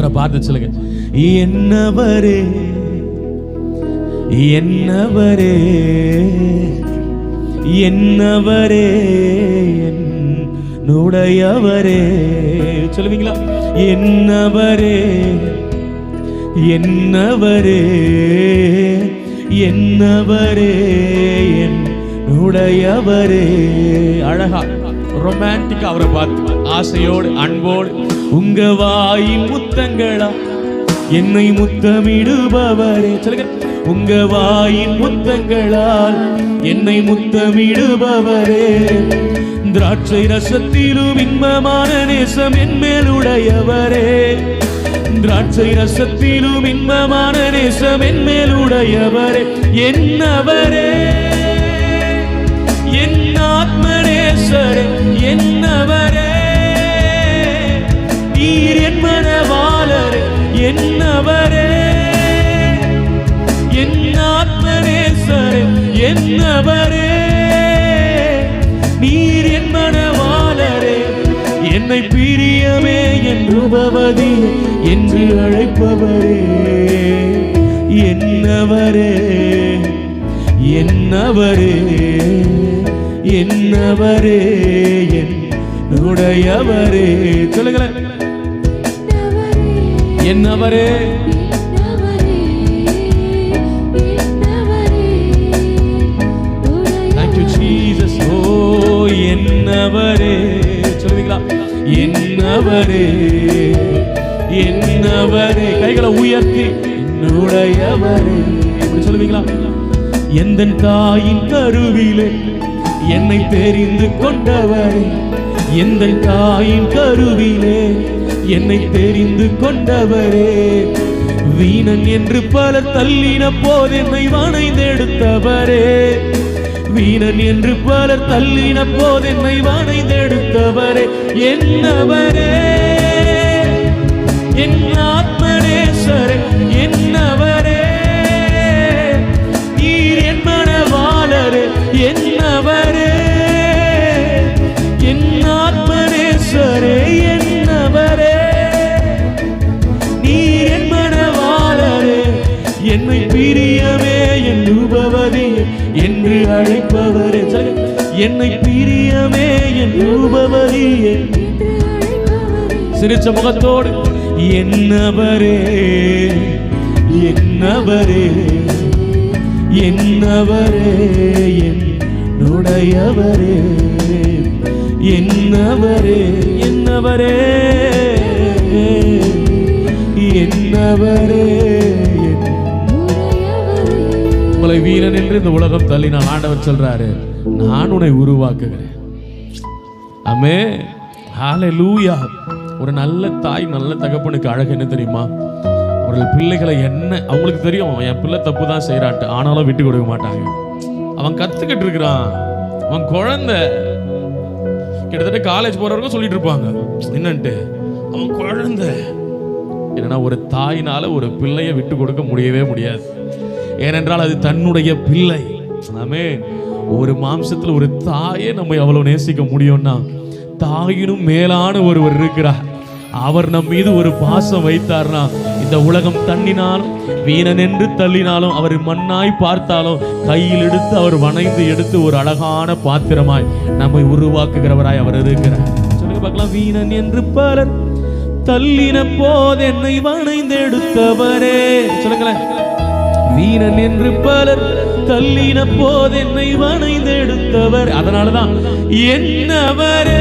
அவரை பார்த்து சொல்லுங்க. என்னவரே என்னவரே என்னவரே என்னுடையவரே சொல்லுவீங்களா? என்னவரே என்னவரே என்னவரே என்னுடையவரே அழகா ரொமான்டிக்கா அவரை பார்த்து ஆசையோடு போல் உங்க வாயின் முத்தங்களா? என்னை முத்தமிடுபவரே. சொல்லுங்க. உங்க வாயின் முத்தங்களால் என்னை முத்தமிடுபவரே. திராட்சை ரசத்திலும் இன்பமான நேசம் என் மேலுடையவரே திராட்சை ரசத்திலும் இன்பமான நேசம் என் மேலுடையவரே என்னவரே என் ஆத்மநேசரே என்னவரே நீர் என் மனவாளர் என்னவரே என் ஆத்மநேசரே என்னவரே நீர் என் மனவாளரே என்னை பிரியமே என்று பவதி என்று அழைப்பவரே. என்னவரே என்னவரே என்னவரே என்னுடையவரே சொல்லுங்களேன். என்னவரே? என்னவரே? சொல்லுவீங்களா? என்னவரே? என்னவரே? கைகளை உயர்த்தி என்னுடையவரே. இப்படி சொல்லுவீங்களா? எந்த தாயின் கருவிலே என்னை தெரிந்து கொண்டவரே. எந்த தாயின் கருவிலே என்னை தெரிந்து கொண்டவரே. வீணன் என்று பலர் தள்ளின போது என்னை வணைந்தெடுத்தவரே. வீணன் என்று பலர் தள்ளின போது என்னை வணைந்தெடுத்தவரே. என்னவரே? என் பிரியமே என் உபவதி என்று அழைப்பவரே என்னை பிரியமே என் உபவதியே சிரிச்ச முகத்தோடு என்னவரே என்னவரே என்னவரே என்னுடையவரே என்னவரே என்னவரே என்னவரே உங்களை வீரன் என்று இந்த உலகம் தள்ளினால் ஆண்டவர் சொல்றாரு நான் உன்னை உருவாக்குகிறேன். அமே ஹalleluya. ஒரு நல்ல தாய் நல்ல தகப்பனுக்கு அழகு என்ன தெரியுமா? அவர்கள் பிள்ளைகளை என்ன அவங்களுக்கு தெரியும் என் பிள்ளை தப்பு தான் செய்கிறான்ட்டு ஆனாலும் விட்டு கொடுக்க மாட்டாங்க. அவன் கத்துக்கிட்டு இருக்கிறான். அவன் குழந்தை. கிட்டத்தட்ட காலேஜ் போறவங்க சொல்லிட்டு இருப்பாங்க. என்னன்ட்டு? அவன் குழந்தை. என்னன்னா ஒரு தாயினால ஒரு பிள்ளையை விட்டு கொடுக்க முடியவே முடியாது. ஏனென்றால் அது தன்னுடைய பிள்ளை. ஆமே ஒரு மாம்சத்தில் ஒரு தாயை நம்ம எவ்வளவு நேசிக்க முடியும்னா தாயினும் மேலான ஒருவர் இருக்கிறார். அவர் நம் மீது ஒரு பாசம் வைத்தார்னா இந்த உலகம் தண்ணினாலும் வீணன் என்று தள்ளினாலும் அவர் மண்ணாய் பார்த்தாலும் கையில் எடுத்து அவர் வணைந்து எடுத்து ஒரு அழகான பாத்திரமாய் நம்மை உருவாக்குகிறவராய் அவர் இருக்கிறார். சொல்லுங்க பார்க்கலாம் வீணன் என்று பலர் தள்ளின போது என்னை வணைந்து எடுத்தவரே சொல்லுங்களேன். வீரன் என்று பலர் தள்ளின போது என்னை வணைந்து எடுத்தவர் அதனாலதான் என்னவரே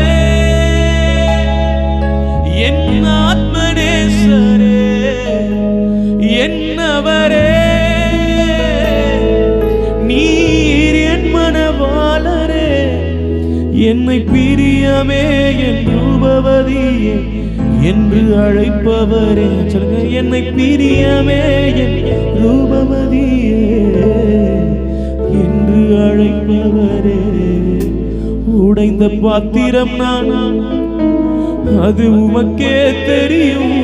என் ஆத்மனேசரே என்னவரே நீர் என் மனவாளரே என்னை பிரியமே என் ரூபவதியே என்று அழைப்பவரே. சொல்லுங்க என்னை பிரியமே என் ரூபவதியே என்று அழைப்பவரே. உடைந்த பாத்திரம் நான் அது உமக்கே தெரியும்.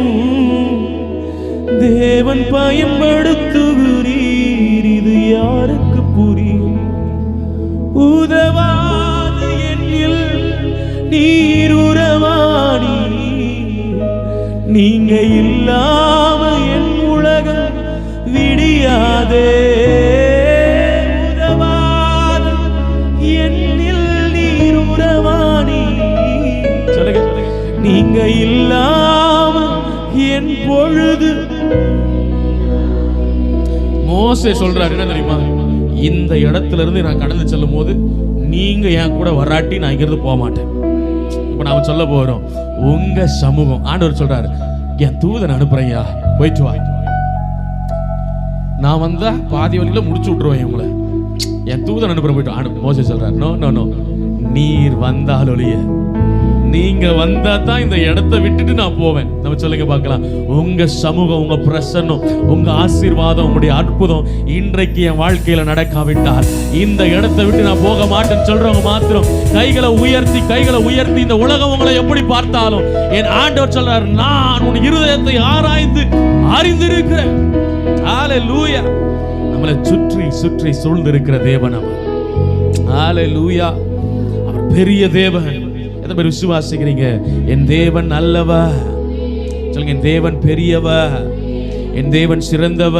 தேவன் பயன்படுத்துகிறீர் இது யாருக்கு புரியும்? உதவாது என்னில் நீர் உறவாணி நீங்க நீங்க விடியாதே உதவாத என்னில் நீர் உறவாணி சொல்லுங்க நீங்க இல்லாம என் பொழுது. மோசே சொல்றாரு என்ன தெரியுமா? இந்த இடத்துல இருந்து நான் கடந்து செல்லும் போது நீங்க என் கூட வராட்டி நான் இங்கிருந்து போக மாட்டேன். இப்ப நாம சொல்ல போறோம் உங்க சமூகம் ஆண்டவர் சொல்றாரு என் தூதன் அனுப்புறையா போயிட்டு வா. நான் வந்தால் பாதி வழியில் முடிச்சு விட்ருவேன் இவங்கள. என் தூதன் அனுப்புற போயிட்டு ஆண்டு மோசே சொல்கிறார் நோ நோ நோ. நீர் வந்தால் ஒழிய. நீங்க வந்தா தான் இந்த இடத்தை விட்டுட்டு நான் போவேன். நம்ம சொல்லுங்க பார்க்கலாம். உங்க சமூகம் உங்க பிரசன்னம். உங்க ஆசீர்வாதம் உங்களுடைய அற்புதம் இன்றைக்கு என் வாழ்க்கையில நடக்காவிட்டால் இந்த இடத்தை விட்டு நான் போக மாட்டேன்னு சொல்றவங்க மாத்திரம் கைகளை உயர்த்தி கைகளை உயர்த்தி இந்த உலகம் உங்களை எப்படி பார்த்தாலும் என் ஆண்டவர் சொல்றார் நான் உன் இருதயத்தை ஆராய்ந்து அறிந்திருக்கிறேன். ஹalleluya நம்மளை சுற்றி சுற்றி சூழ்ந்திருக்கிற தேவன் அவர். ஹalleluya அவர் பெரிய தேவன். எத்தனை பேர் விசுவாசிக்கிறீங்க? என் தேவன் நல்லவ சொல்லுங்க என் தேவன் பெரியவ என் தேவன் சிறந்தவ